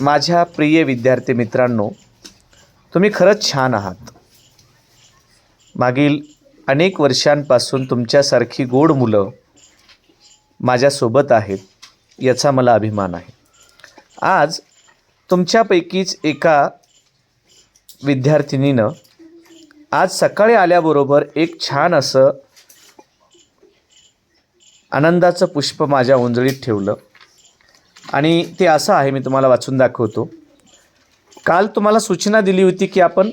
माझ्या प्रिय विद्यार्थी मित्रांनो तुम्ही खरंच छान आहात. मागील अनेक वर्षांपासून तुमच्यासारखी गोड मुलं माझ्यासोबत आहेत याचा मला अभिमान आहे. आज तुमच्यापैकीच एका विद्यार्थिनीनं आज सकाळी आल्याबरोबर एक छान असं आनंदाचं पुष्प माझ्या ओंजळीत ठेवलं. आणि ते असं आहे मी तुम्हाला वाचून दाखवतो. काल तुम्हाला सूचना दिली होती की आपण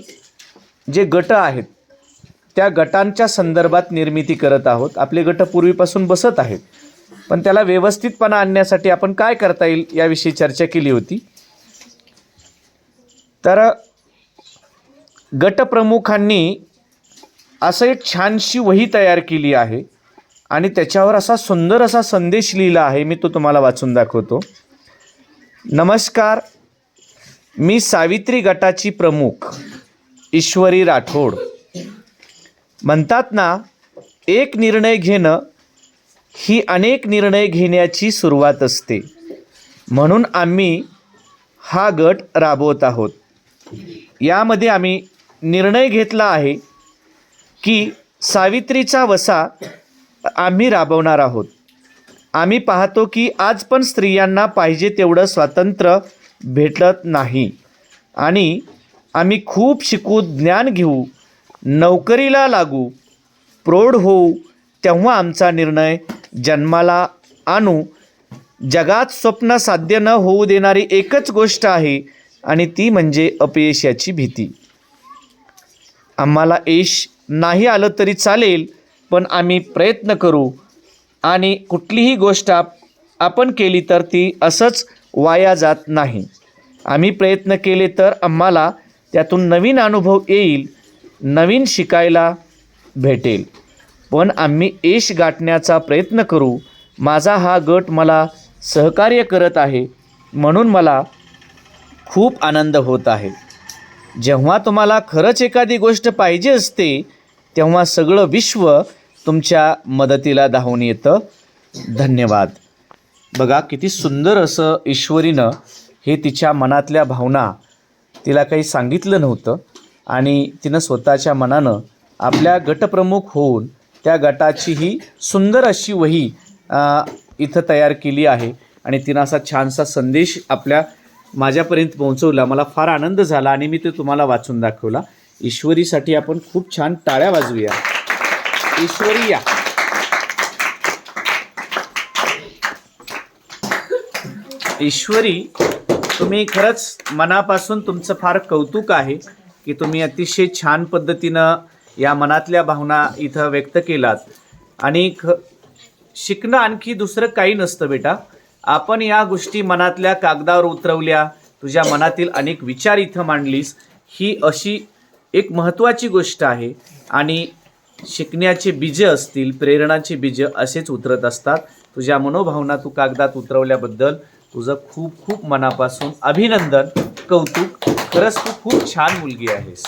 जे गट आहेत त्या गटांच्या संदर्भात निर्मिती करत आहोत. आपले गट पूर्वीपासून बसत आहेत. पण त्याला व्यवस्थितपणा आणण्यासाठी आपण काय करता येईल याविषयी चर्चा केली होती. तर गटप्रमुखांनी असं एक छानशी वही तयार केली आहे आणि त्याच्यावर असा सुंदर असा संदेश लिहिला आहे मी तो तुम्हाला वाचून दाखवतो. नमस्कार. मी सावित्री गटाची प्रमुख ईश्वरी राठोड. म्हणतात ना एक निर्णय घेणं ही अनेक निर्णय घेण्याची सुरुवात असते. म्हणून आम्ही हा गट राबवत आहोत. यामध्ये आम्ही निर्णय घेतला आहे की सावित्रीचा वसा आम्ही राबवणार आहोत. आम्ही पाहतो की आज पण स्त्रियांना पाहिजे तेवढं स्वातंत्र्य भेटत नाही. आणि आम्ही खूप शिकू ज्ञान घेऊ नोकरीला लागू प्रौढ होऊ तेव्हा आमचा निर्णय जन्माला आणू. जगात स्वप्न साध्य न होऊ देणारी एकच गोष्ट आहे आणि ती म्हणजे अपयशाची भीती. आम्हाला यश नाही आलं तरी चालेल पण आम्ही प्रयत्न करू. आणि कुठलीही गोष्ट आप आपण केली तर ती असंच वाया जात नाही. आम्ही प्रयत्न केले तर आम्हाला त्यातून नवीन अनुभव येईल नवीन शिकायला भेटेल. पण आम्ही यश गाठण्याचा प्रयत्न करू. माझा हा गट मला सहकार्य करत आहे म्हणून मला खूप आनंद होत आहे. जेव्हा तुम्हाला खरंच एखादी गोष्ट पाहिजे असते तेव्हा सगळं विश्व तुमच्या मदतीला धावून येतं. धन्यवाद. बघा किती सुंदर असं ईश्वरीनं हे तिच्या मनातल्या भावना तिला काही सांगितलं नव्हतं आणि तिनं स्वतःच्या मनानं आपल्या गटप्रमुख होऊन त्या गटाची ही सुंदर अशी वही इथं तयार केली आहे. आणि तिनं असा छानसा संदेश आपल्या माझ्यापर्यंत पोहोचवला. मला फार आनंद झाला आणि मी ते तुम्हाला वाचून दाखवला. ईश्वरीसाठी आपण खूप छान टाळ्या वाजवूया. ईश्वरीया. ईश्वरी तुम्ही खरंच मनापासून तुमचं फार कौतुक आहे की तुम्ही अतिशय छान पद्धतीनं या मनातल्या भावना इथं व्यक्त केलात. आणि ख शिकणं आणखी दुसरं काही नसतं बेटा. आपण या गोष्टी मनातल्या कागदावर उतरवल्या तुझ्या मनातील अनेक विचार इथं मांडलीस ही अशी एक महत्त्वाची गोष्ट आहे. आणि शिकण्याचे बीज असतील प्रेरणाचे बीज असेच उतरत असतात. तुझ्या मनोभावना तू कागदात उतरवल्याबद्दल तुझं खूप खूप मनापासून अभिनंदन. कौतुक खरंच तू खूप छान मुलगी आहेस.